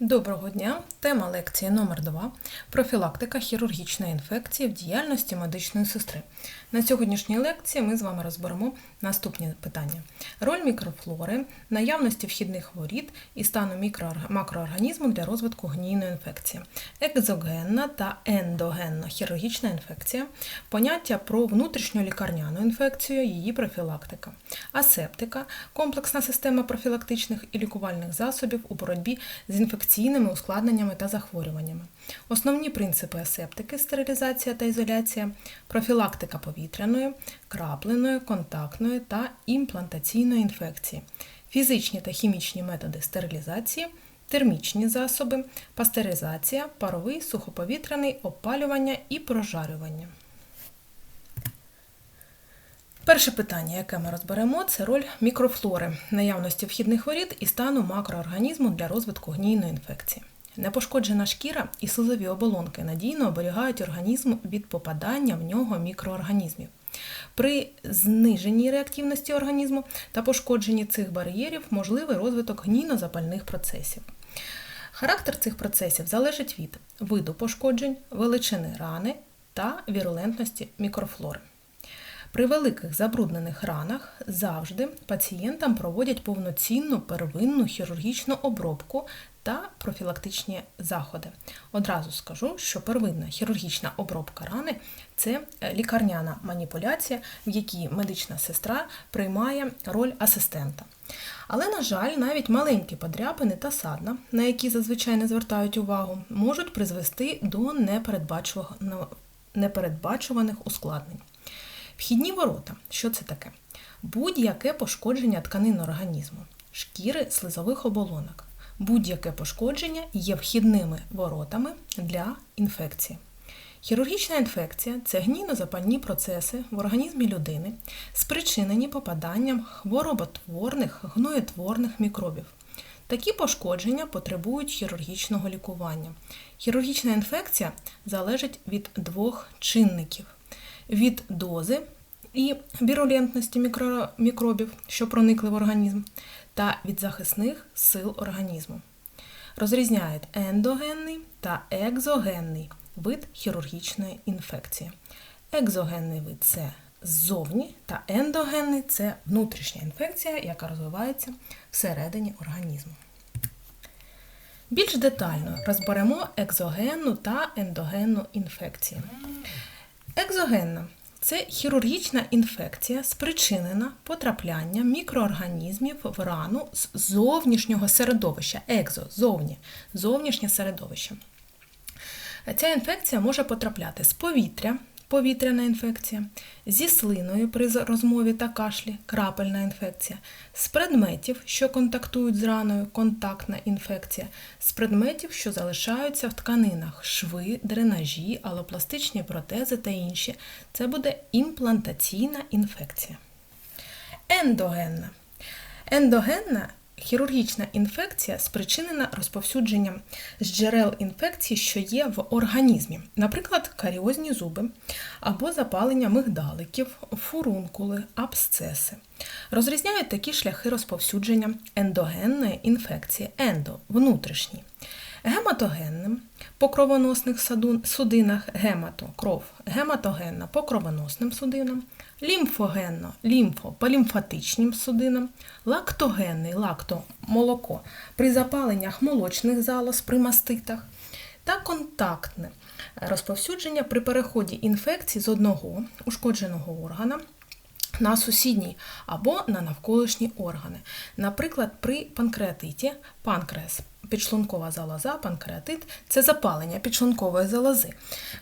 Доброго дня! Тема лекції номер 2 Профілактика хірургічної інфекції в діяльності медичної сестри. На сьогоднішній лекції ми з вами розберемо наступні питання: роль мікрофлори, наявності вхідних воріт і стану мікроорг- макроорганізму для розвитку гнійної інфекції, екзогенна та ендогенна хірургічна інфекція, поняття про внутрішню лікарняну інфекцію, її профілактика, асептика, комплексна система профілактичних і лікувальних засобів у боротьбі з інфекційними ускладненнями та захворюваннями. Основні принципи асептики стерилізація та ізоляція, профілактика повітряної, крапленої, контактної та імплантаційної інфекції, фізичні та хімічні методи стерилізації, термічні засоби, пастеризація, паровий, сухоповітряний, опалювання і прожарювання. Перше питання, яке ми розберемо, це роль мікрофлори, наявності вхідних воріт і стану макроорганізму для розвитку гнійної інфекції. Непошкоджена шкіра і слизові оболонки надійно оберігають організм від попадання в нього мікроорганізмів. При зниженні реактивності організму та пошкодженні цих бар'єрів можливий розвиток гнійно-запальних процесів. Характер цих процесів залежить від виду пошкоджень, величини рани та вірулентності мікрофлори. При великих забруднених ранах завжди пацієнтам проводять повноцінну первинну хірургічну обробку та профілактичні заходи. Одразу скажу, що первинна хірургічна обробка рани це е, лікарняна маніпуляція, в якій медична сестра приймає роль асистента. Але, на жаль, навіть маленькі подряпини та садна, на які зазвичай не звертають увагу, можуть призвести до непередбачуваних ускладнень. Вхідні ворота. Що це таке? Будь-яке пошкодження тканин організму, шкіри слизових оболонок. Будь-яке пошкодження є вхідними воротами для інфекції. Хірургічна інфекція це гнійно-запальні процеси в організмі людини, спричинені попаданням хвороботворних, гноєтворних мікробів. Такі пошкодження потребують хірургічного лікування. Хірургічна інфекція залежить від двох чинників: від дози і вірулентності мікро- мікробів, що проникли в організм, та від захисних сил організму. Розрізняють ендогенний та екзогенний вид хірургічної інфекції. Екзогенний вид це ззовні, та ендогенний це внутрішня інфекція, яка розвивається всередині організму. Більш детально розберемо екзогенну та ендогенну інфекції. Екзогенна це хірургічна інфекція, спричинена потраплянням мікроорганізмів в рану з зовнішнього середовища. Екзо зовні, зовнішнє середовище. Ця інфекція може потрапляти з повітря, повітряна інфекція, зі слиною при розмові та кашлі, крапельна інфекція, з предметів, що контактують з раною, контактна інфекція, з предметів, що залишаються в тканинах, шви, дренажі, алопластичні протези та інші. Це буде імплантаційна інфекція. Ендогенна. Ендогенна хірургічна інфекція спричинена розповсюдженням з джерел інфекції, що є в організмі, наприклад, каріозні зуби або запалення мигдаликів, фурункули, абсцеси. Розрізняють такі шляхи розповсюдження ендогенної інфекції ендо внутрішній. Гематогенним по кровоносних судинах гемато кров, гематогенна по кровоносним судинам, лімфогенно лімфо по лімфатичним судинам, лактогенний лакто молоко при запаленнях молочних залоз при маститах та контактне розповсюдження при переході інфекції з одного ушкодженого органа на сусідній або на навколишні органи. Наприклад, при панкреатиті панкреас. Підшлункова залоза, панкреатит це запалення підшлункової залози.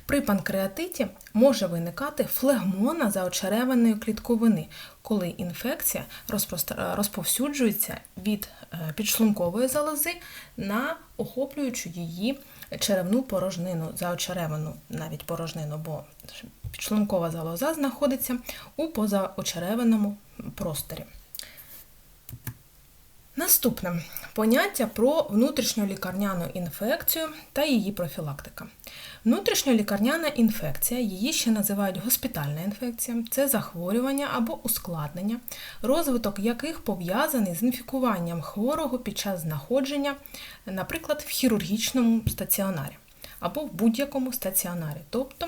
При панкреатиті може виникати флегмона заочереваної клітковини, коли інфекція розповсюджується від е, підшлункової залози на охоплюючу її черевну порожнину, заочеревану навіть порожнину, бо підшлункова залоза знаходиться у позаочеревиному просторі. Наступне поняття про внутрішньолікарняну інфекцію та її профілактика. Внутрішньолікарняна інфекція, її ще називають госпітальна інфекція, це захворювання або ускладнення, розвиток яких пов'язаний з інфікуванням хворого під час знаходження, наприклад, в хірургічному стаціонарі або в будь-якому стаціонарі, тобто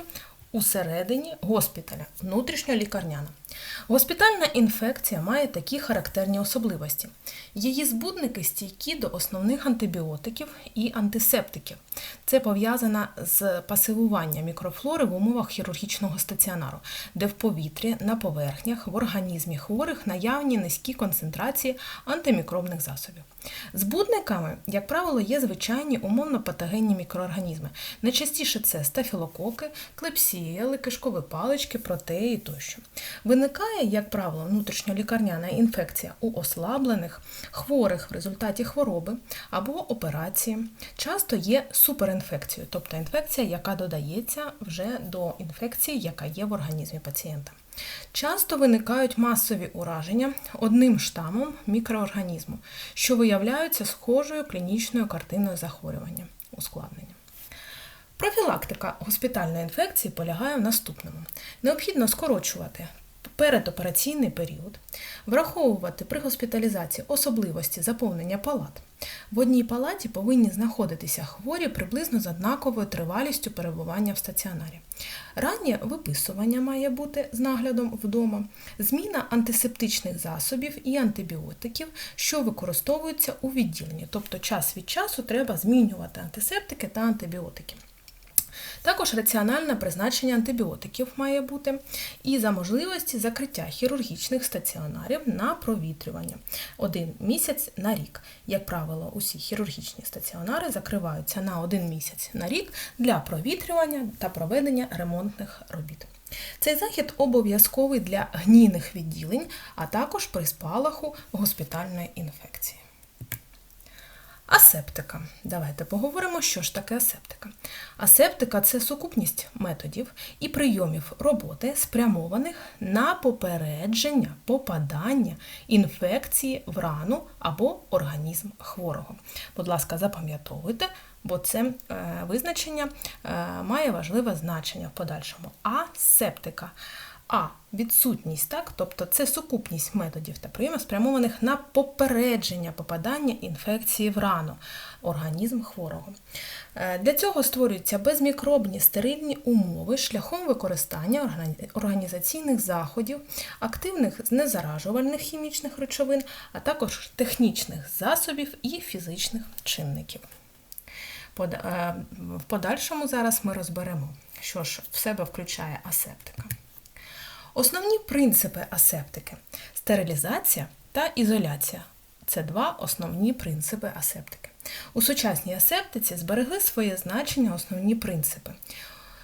усередині госпіталя, внутрішньолікарняна. Госпітальна інфекція має такі характерні особливості. Її збудники стійкі до основних антибіотиків і антисептиків. Це пов'язано з пасивуванням мікрофлори в умовах хірургічного стаціонару, де в повітрі, на поверхнях, в організмі хворих наявні низькі концентрації антимікробних засобів. Збудниками, як правило, є звичайні умовно патогенні мікроорганізми. Найчастіше це стафілококи, клепсія, кишкові палички, протеї тощо. Виникає, як правило, внутрішньолікарняна інфекція у ослаблених, хворих в результаті хвороби або операції. Часто є суперінфекцією, тобто інфекція, яка додається вже до інфекції, яка є в організмі пацієнта. Часто виникають масові ураження одним штамом мікроорганізму, що виявляються схожою клінічною картиною захворювання ускладнення. Профілактика госпітальної інфекції полягає в наступному: необхідно скорочувати передопераційний період, враховувати при госпіталізації особливості заповнення палат. В одній палаті повинні знаходитися хворі приблизно з однаковою тривалістю перебування в стаціонарі. Раннє виписування має бути з наглядом вдома, зміна антисептичних засобів і антибіотиків, що використовуються у відділенні, тобто час від часу треба змінювати антисептики та антибіотики. Також раціональне призначення антибіотиків має бути і за можливості закриття хірургічних стаціонарів на провітрювання один місяць на рік. Як правило, усі хірургічні стаціонари закриваються на один місяць на рік для провітрювання та проведення ремонтних робіт. Цей захід обов'язковий для гнійних відділень, а також при спалаху госпітальної інфекції. Асептика. Давайте поговоримо, що ж таке асептика. Асептика це сукупність методів і прийомів роботи, спрямованих на попередження попадання інфекції в рану або організм хворого. Будь ласка, запам'ятовуйте, бо це е, визначення е, має важливе значення в подальшому. Асептика. А відсутність, так, тобто це сукупність методів та прийомів, спрямованих на попередження попадання інфекції в рану, організм хворого. Е, для цього створюються безмікробні стерильні умови шляхом використання організаційних заходів, активних знезаражувальних хімічних речовин, а також технічних засобів і фізичних чинників. Е, в подальшому зараз ми розберемо, що ж в себе включає асептика. Основні принципи асептики стерилізація та ізоляція. Це два основні принципи асептики. У сучасній асептиці зберегли своє значення основні принципи.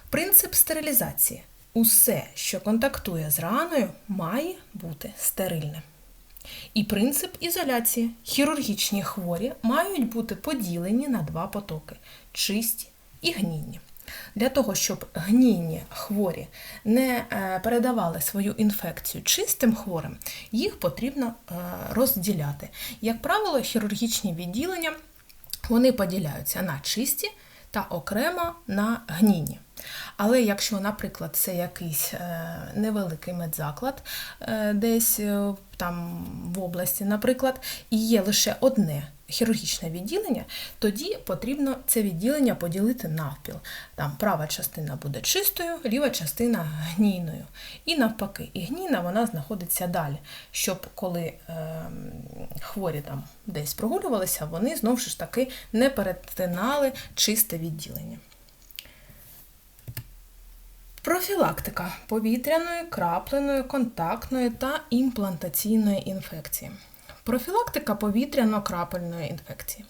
Принцип стерилізації. Усе, що контактує з раною, має бути стерильне. І принцип ізоляції. Хірургічні хворі мають бути поділені на два потоки чисті і гнінні. Для того, щоб гнійні хворі не е, передавали свою інфекцію чистим хворим, їх потрібно е, розділяти. Як правило, хірургічні відділення вони поділяються на чисті та окремо на гнійні. Але якщо, наприклад, це якийсь е, невеликий медзаклад десь там в області, наприклад, і є лише одне хірургічне відділення, тоді потрібно це відділення поділити навпіл. Там права частина буде чистою, ліва частина гнійною. І навпаки, і гнійна вона знаходиться далі, щоб коли е, хворі там десь прогулювалися, вони знову ж таки не перетинали чисте відділення. Профілактика повітряної, крапленої, контактної та імплантаційної інфекції. Профілактика повітряно-крапельної інфекції.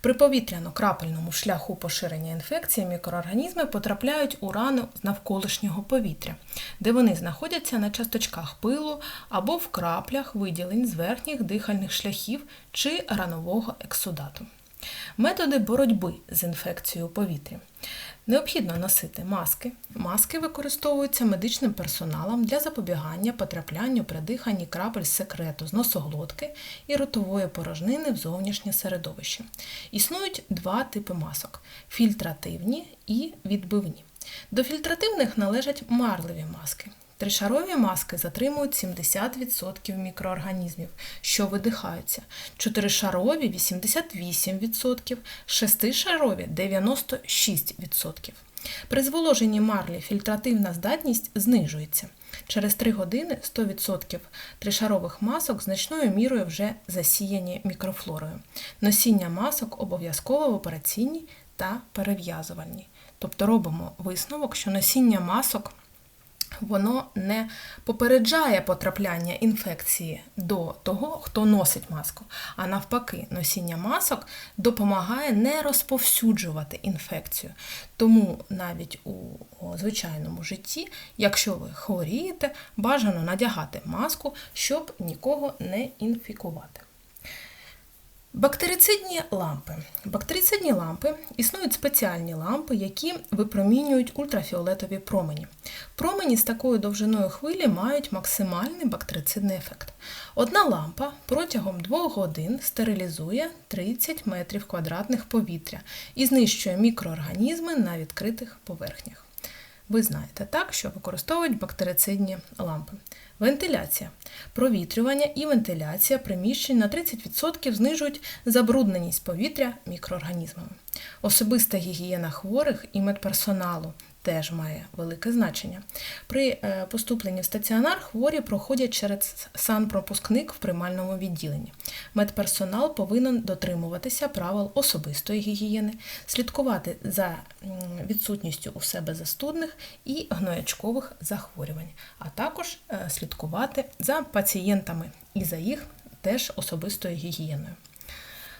При повітряно-крапельному шляху поширення інфекції мікроорганізми потрапляють у рану з навколишнього повітря, де вони знаходяться на часточках пилу або в краплях виділень з верхніх дихальних шляхів чи ранового ексудату. Методи боротьби з інфекцією повітря. Необхідно носити маски. Маски використовуються медичним персоналом для запобігання потраплянню при диханні крапель секрету з носоглотки і ротової порожнини в зовнішнє середовище. Існують два типи масок фільтративні і відбивні. До фільтративних належать марливі маски. Тришарові маски затримують 70% мікроорганізмів, що видихаються, чотиришарові 88%, шестишарові 96%. При зволоженні марлі фільтративна здатність знижується. Через 3 години 100% тришарових масок значною мірою вже засіяні мікрофлорою. Носіння масок обов'язково в операційній та перев'язувальній. Тобто робимо висновок, що носіння масок воно не попереджає потрапляння інфекції до того, хто носить маску. А навпаки, носіння масок допомагає не розповсюджувати інфекцію. Тому навіть у звичайному житті, якщо ви хворієте, бажано надягати маску, щоб нікого не інфікувати. Бактерицидні лампи. Бактерицидні лампи існують спеціальні лампи, які випромінюють ультрафіолетові промені. Промені з такою довжиною хвилі мають максимальний бактерицидний ефект. Одна лампа протягом 2 годин стерилізує 30 метрів квадратних повітря і знищує мікроорганізми на відкритих поверхнях. Ви знаєте так, що використовують бактерицидні лампи. Вентиляція. Провітрювання і вентиляція приміщень на 30% знижують забрудненість повітря мікроорганізмами. Особиста гігієна хворих і медперсоналу теж має велике значення. При е, поступленні в стаціонар хворі проходять через санпропускник в приймальному відділенні. Медперсонал повинен дотримуватися правил особистої гігієни, слідкувати за відсутністю у себе застудних і гноячкових захворювань, а також е, слідкувати за пацієнтами і за їх теж особистою гігієною.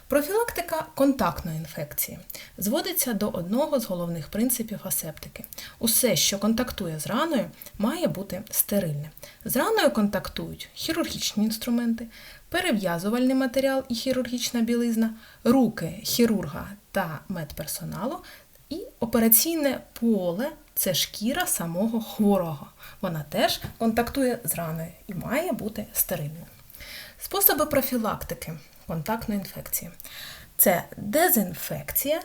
Профілактика контактної інфекції зводиться до одного з головних принципів асептики. Усе, що контактує з раною, має бути стерильне. З раною контактують хірургічні інструменти, перев'язувальний матеріал і хірургічна білизна, руки хірурга та медперсоналу і операційне поле це шкіра самого хворого. Вона теж контактує з раною і має бути стерильною. Способи профілактики контактної інфекції. Це дезінфекція,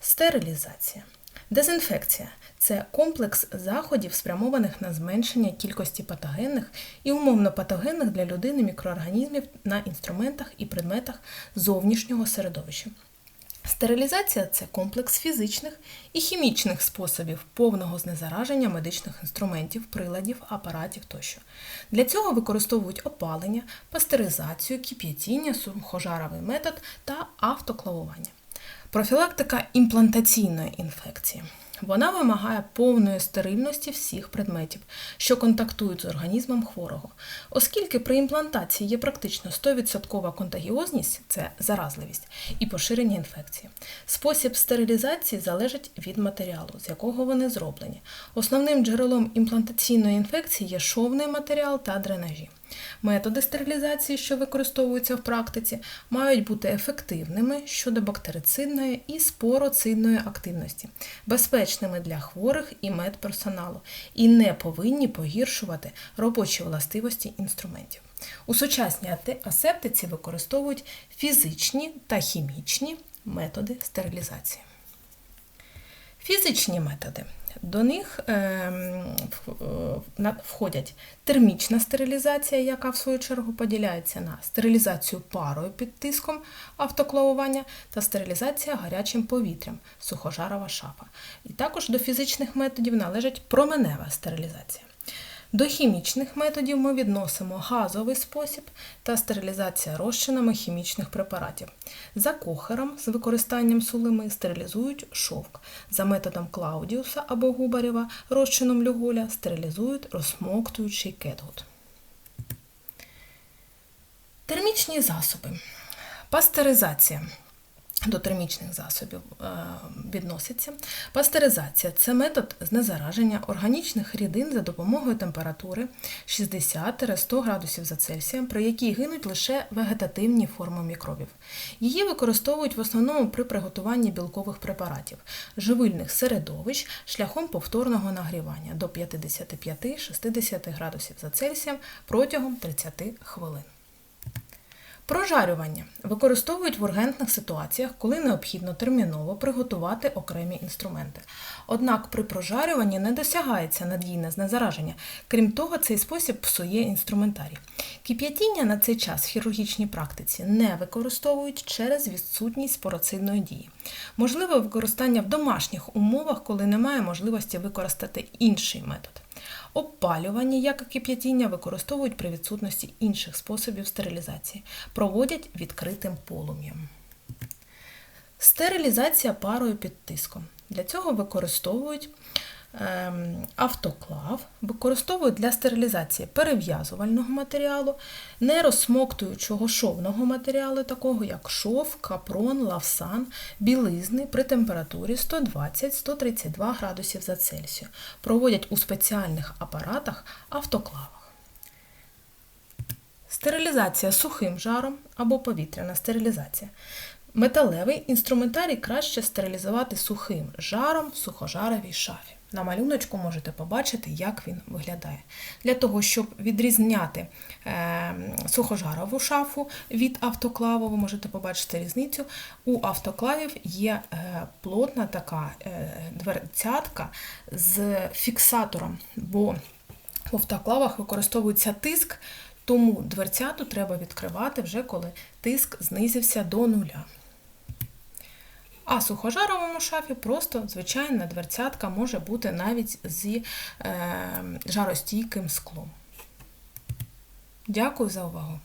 стерилізація. Дезінфекція це комплекс заходів, спрямованих на зменшення кількості патогенних і умовно патогенних для людини мікроорганізмів на інструментах і предметах зовнішнього середовища. Стерилізація це комплекс фізичних і хімічних способів повного знезараження медичних інструментів, приладів, апаратів тощо. Для цього використовують опалення, пастеризацію, кип'ятіння, сухожаровий метод та автоклавування. Профілактика імплантаційної інфекції. Вона вимагає повної стерильності всіх предметів, що контактують з організмом хворого. Оскільки при імплантації є практично 100% контагіозність це заразливість і поширення інфекції. Спосіб стерилізації залежить від матеріалу, з якого вони зроблені. Основним джерелом імплантаційної інфекції є шовний матеріал та дренажі. Методи стерилізації, що використовуються в практиці, мають бути ефективними щодо бактерицидної і спороцидної активності, безпечними для хворих і медперсоналу, і не повинні погіршувати робочі властивості інструментів. У сучасній асептиці використовують фізичні та хімічні методи стерилізації. Фізичні методи. До них ем, е, входять термічна стерилізація, яка в свою чергу поділяється на стерилізацію парою під тиском автоклавування та стерилізація гарячим повітрям сухожарова шафа. І також до фізичних методів належить променева стерилізація. До хімічних методів ми відносимо газовий спосіб та стерилізація розчинами хімічних препаратів. За кохером з використанням сулими стерилізують шовк. За методом Клаудіуса або Губарєва розчином люголя стерилізують розсмоктуючий кетгут. Термічні засоби. Пастеризація. До термічних засобів е, відноситься. Пастеризація це метод знезараження органічних рідин за допомогою температури 60-100 градусів за Цельсієм, при якій гинуть лише вегетативні форми мікробів. Її використовують в основному при приготуванні білкових препаратів, живильних середовищ шляхом повторного нагрівання до 55-60 градусів за Цельсієм протягом 30 хвилин. Прожарювання використовують в ургентних ситуаціях, коли необхідно терміново приготувати окремі інструменти. Однак при прожарюванні не досягається надійне знезараження. Крім того, цей спосіб псує інструментарій. Кип'ятіння на цей час в хірургічній практиці не використовують через відсутність спороцидної дії. Можливе використання в домашніх умовах, коли немає можливості використати інший метод. Опалювання, як і кип'ятіння, використовують при відсутності інших способів стерилізації. Проводять відкритим полум'ям. Стерилізація парою під тиском. Для цього використовують автоклав, використовують для стерилізації перев'язувального матеріалу, нерозсмоктуючого шовного матеріалу, такого як шов, капрон, лавсан, білизни при температурі 120-132 градусів за Цельсію. Проводять у спеціальних апаратах автоклавах. Стерилізація сухим жаром або повітряна стерилізація. Металевий інструментарій краще стерилізувати сухим жаром в сухожаровій шафі. На малюночку можете побачити, як він виглядає. Для того, щоб відрізняти е, сухожарову шафу від автоклаву, ви можете побачити різницю. У автоклавів є е, плотна така е, дверцятка з фіксатором, бо в автоклавах використовується тиск, тому дверцяту треба відкривати вже коли тиск знизився до нуля. А сухожаровому шафі просто звичайна дверцятка може бути навіть з е, жаростійким склом. Дякую за увагу!